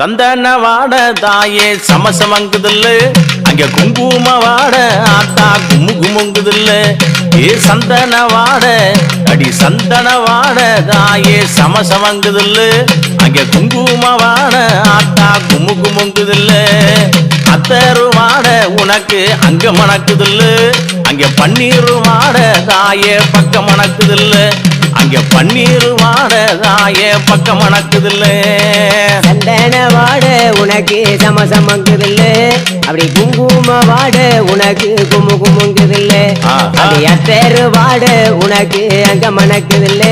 சந்தன வாட தாயே சமசமங்குதில்ல. அங்க குங்கும வாட ஆத்தா கும்மு குமுங்குதில்ல ஏ சந்தன வாட அடி சந்தன வாட தாயே சமசமங்குதில்ல. அங்க குங்கும வாட ஆத்தா கும்மு குமுங்குதில்ல அத்தரு வாட உனக்கு அங்க மணக்குதில்லு. அங்க பன்னீர் வாட தாயே பக்கம் மணக்குதில்ல. அங்க பன்னீர் வாட தாயே பக்கம் மணக்குதில்ல சந்தன வாட உனக்கு சம சமங்குதில்ல. அப்படி குங்கும வாட உனக்கு குமு குமுங்குதில்ல. அப்படி அத்தேரு வாட உனக்கு அங்க மணக்குதில்ல.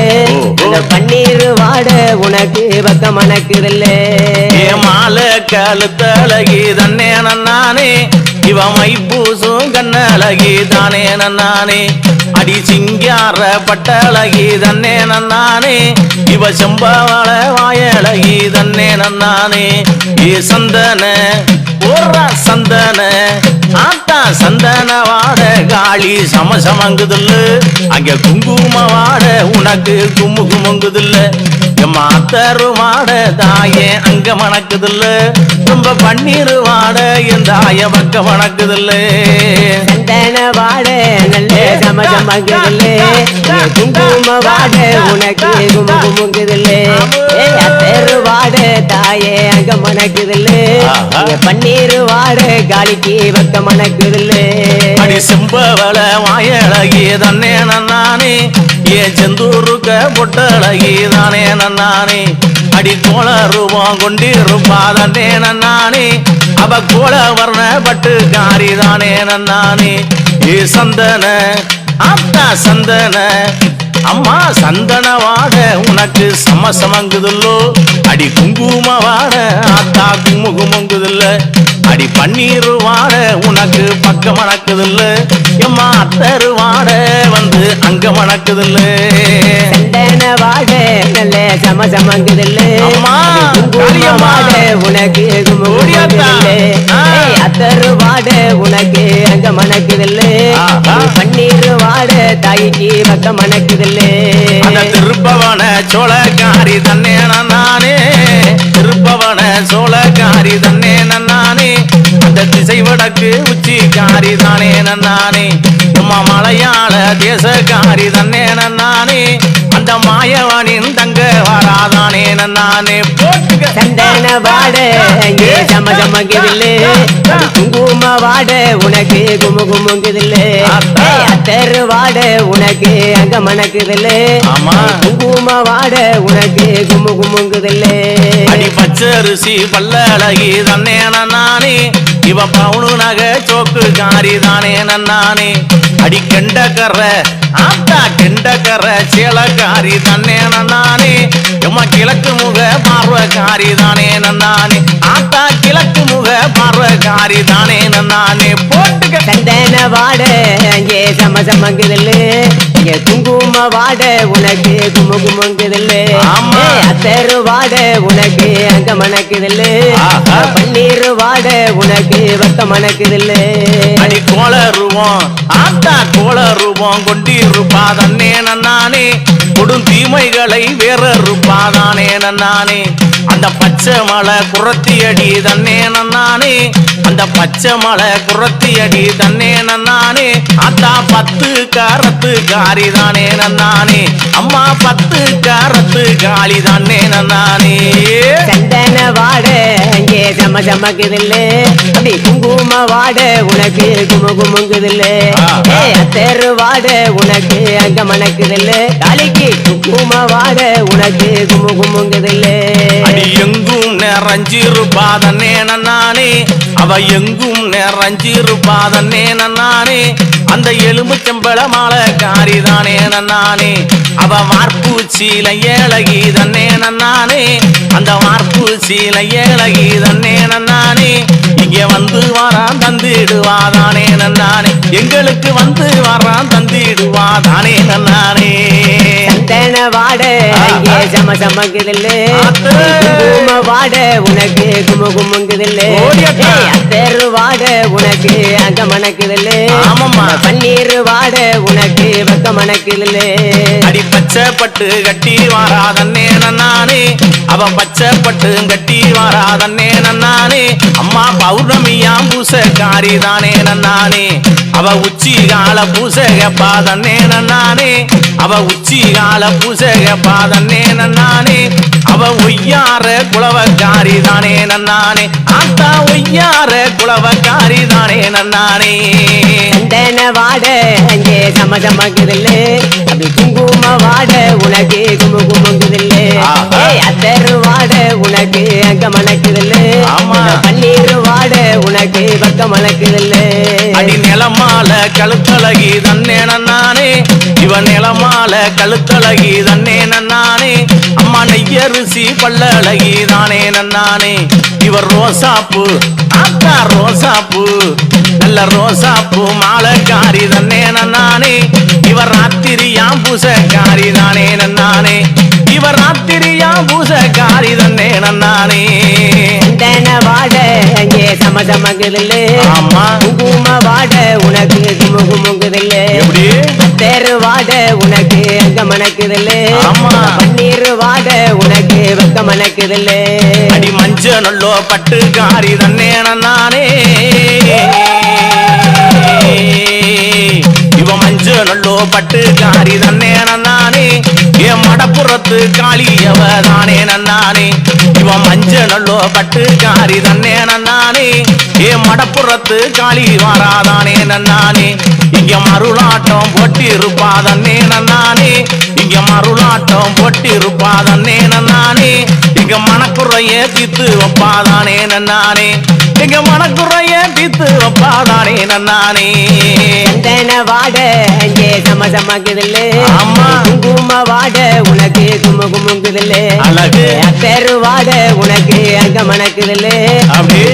அந்த பன்னீர் வாட உனக்கு பக்கம் மணக்குதில்ல மாலை கழுத்தழகி தன்னே நானே. இவ மைப்பூசும் கண்ணழகி தானே நானே அடி சிங்கார பட்டழகி தன்னே நானே இவ செம்பவள வாயழகி தன்னே நானே ஏ சந்தன ஓர்றா சந்தன ஆத்தா சந்தன வாட காளி சமசமங்குதில்ல. அங்க குங்கும வாட உனக்கு கும்மு குமுங்குதில்ல எம்மா அத்தரு வாட தாயே அங்க மணக்குதில்ல. ரொம்ப பன்னீர் வாட என் தாய பக்க மணக்குதில்ல. சந்தன வாட நல்ல சம சமங்குதில்ல. குங்கும வாட உனக்கு குமு குமுங்குதில்ல அத்தேரு வாட தாயே அங்க மணக்குதில்ல. பன்னீர் வாட காளிக்கு பக்கம் மணக்குதில்ல. அடி செம்பவள வாயழகி தன்னே நானே ஏ செந்தூருக்க பொட்டழகி தானே நானே அடி கோல ரூபம் கொண்டிருப்பாத நானே அவ கோல வர்ண பட்டு காரி நானே. ஏ சந்தன ஆத்தா சந்தன அம்மா சந்தனவாட உனக்கு சம சமங்குதுல்லோ. அடி குங்குமவாட அத்தா ஆத்தா அடி பன்னீர் வாட உனக்கு பக்க மணக்குதில்ல எம்மா அத்தரு வாட வந்து அங்க மணக்குதில்ல வாட நல்ல சம சமங்குதில்ல. வாட உனக்கு அத்தரு வாட உனக்கு அங்க மணக்குதில்ல. பன்னீர் வாட தாய்க்கு பக்கம் மணக்குதில்ல திருப்பவன சோழக்காரி தன்னே நானே. திருப்பவன சோழக்காரி தன்னே அந்த திசை வடக்கு உச்சி காரி தானே நானே உம்மா மலையாள தேசக்காரி தன்னே நானே வராதானே நானே போட்டுக்க. சந்தன வாட அங்கே சம சமங்குதில்ல குங்கும வாட உனக்கு குமு குமுங்குதில்ல அத்தரு வாட உனக்கு அங்க மணக்குதில்ல ஆமா. குங்கும வாட உனக்கு குமு குமுங்குதில்ல அடி பச்சரிசி பல்லழகி தன்னே நானே. இவ பவுனு நகை சோக்கு காரி தானே நானே. அடி கெண்டக்கர ஆத்தா கெண்டக்கர சேலக்காரி தன்னே நானே. எம்மா கிழக்கு முக பார்வக்காரி தானே நானே ஆத்தா கிழக்கு முக பார்வக்காரி தானே நானே போட்டுக்க. சந்தன வாட அங்கே சம சமங்குதில்ல இங்க குங்கும வாட உனக்கு குமு குமுங்குதில்ல அத்தரு வாட உனக்கு அங்க மணக்குதில்ல. பன்னீர் வாட உனக்கு வக்க மணக்குதில்ல அடி கோள ரூபம். ஆத்தா கோள ரூபம் கொண்டிருப்பா தன்னே நானே கொடும் தீமைகளை வேற இருப்பாதானே நானே அந்த பச்சை மலை குரத்தி அடி தன்னே நானே அந்த பச்சை மலை குரத்தி அடி தன்னே நானே அத்தா பத்து காரத்து காரி தானே நானே அம்மா பத்து காரத்து காளி தானே நானே சந்தன வாட அங்கே சம சமக்குதில்ல அப்படி குங்கு குங்கும வாட உனக்கு குமு குமுங்குதில்ல. அத்தரு வாட உனக்கு அங்க மணக்குதில்ல காளிக்கு குங்கும வாட உனக்கு குமு குமுங்குதில்ல. எங்கும் நிறைஞ்சிருப்பாதன்னே நானே அவ எங்கும் நிறைஞ்சிருப்பாதன்னே நானே அந்த எலும்புச்சம்பள மாலை காரிதானே நானே அவ வார்ப்பு சீலை ஏழகி தன்னே நானே அந்த வார்ப்பு சீலை ஏழகி தன்னே நானே இங்க வந்து வாரான் தந்திடுவாதானே நன்னானே. எங்களுக்கு வந்து வாரான் தந்திடுவாதானே நன்னானே. சந்தன வாட அங்கே சம. குங்கும வாட உனக்கு கும குமுங்குதில்ல. உனக்கு அங்க மணக்குதில்ல ஆமாம்மா. பன்னீர் வாட உனக்கு பக்க மணக்குதில்ல அடி பச்சை பட்டு கட்டி வாராதன்னே நன்னானே. அவ பச்சை பட்டு கட்டி வாராதன்னே நன்னானே. அம்மா பௌர்ணமியாம் பூசக்காரி தானே நன்னானே. அவ உச்சி கால பூசகப்பா தன்னே நன்னானே. அவ உச்சி கால பூசகப்பா தன்னே நன்னானே. அவ ஒய்யார குளவக்காரி தானே நன்னானே. ஆத்தா ஒய்யார குளவக்காரி தானே நன்னானே. சந்தன வாட அங்கே சம சமக்குதில்ல. அப்படி குங்கும வாட உனக்கு குமு குமுங்குதில்ல. ஆஹா. ஏய் அத்தரு வாட உனக்கு அங்க மணக்குதில்ல ஆமா. பன்னீர் வாட உனக்கு பக்க மணக்குதில்ல நிலமால கழுத்தழகி தன்னே நன்னானே. இவன் நிலமால கழுத்தழகி தன்னே நன்னானே. அம்மா நெய்யரிசி பல்லழகி தானே நன்னானே. இவர் ரோசாப்பு ஆத்தா ரோசாப்பு. நல்ல ரோசாப்பு மாலைக்காரி தன்னே நன்னானே. இவர் ராத்திரியாம் பூசக்காரி தானே நன்னானே. இவர் ராத்திரியாம் பூசக்காரி தன்னே நன்னானே. சந்தன வாட அங்கே சம சமக்குதில்ல ஆமா. குங்கும வாட உனக்கு குமு குமுங்குதில்ல தேரு வாட உனக்கு அங்க மணக்குதில்ல. பன்னீர் வாட உனக்கு பக்க மணக்குதில்ல அடி மஞ்ச நல்லோ பட்டு காரி தன்னே நானே. நல்லோ பட்டு காரி தன்னே நன்னானே. என் மடப்புறத்து காளியவ தானே நன்னானே. இவன் மஞ்ச நல்லோ பட்டு காரி தன்னே நன்னானே. என் மடப்புறத்து காளி வாராதானே நன்னானே. இங்க மருளாட்டம் போட்டி இருப்பாதன்னே நன்னானே. இங்க மருளாட்டம் போட்டி இருப்பாதன்னே நன்னானே. இங்க மனக்குறைய தீத்து வைப்பாதானே நன்னானே. இங்க மனக்குறைய தீத்து வைப்பாதானே நன்னானே. சந்தன வாட? அங்கே சம சமக்குதில்ல. ஆமா. குங்கும வாட உனக்கு குமு குமுங்குதில்ல. அத்தரு வாட உனக்கு அங்க மணக்குதில்ல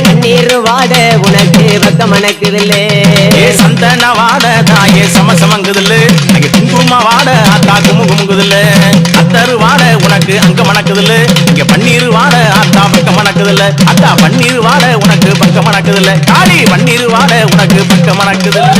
பன்னீர் வாட உனக்கு பக்க மணக்குதில்ல ஏ சந்தன வாட தாயே சம சமங்குதில்ல. குங்கும வாட அத்தா குமு குமுங்குதில்ல. தருவாட உனக்கு அங்க மணக்குதில்ல. இங்க பன்னீர் வாட அத்தா பக்கம் மணக்குதுல்ல. அத்தா பன்னீர் வாட உனக்கு பக்கம் மணக்குதுல்ல. காளி பன்னீர் வாட உனக்கு பக்கம் மணக்குதில்ல.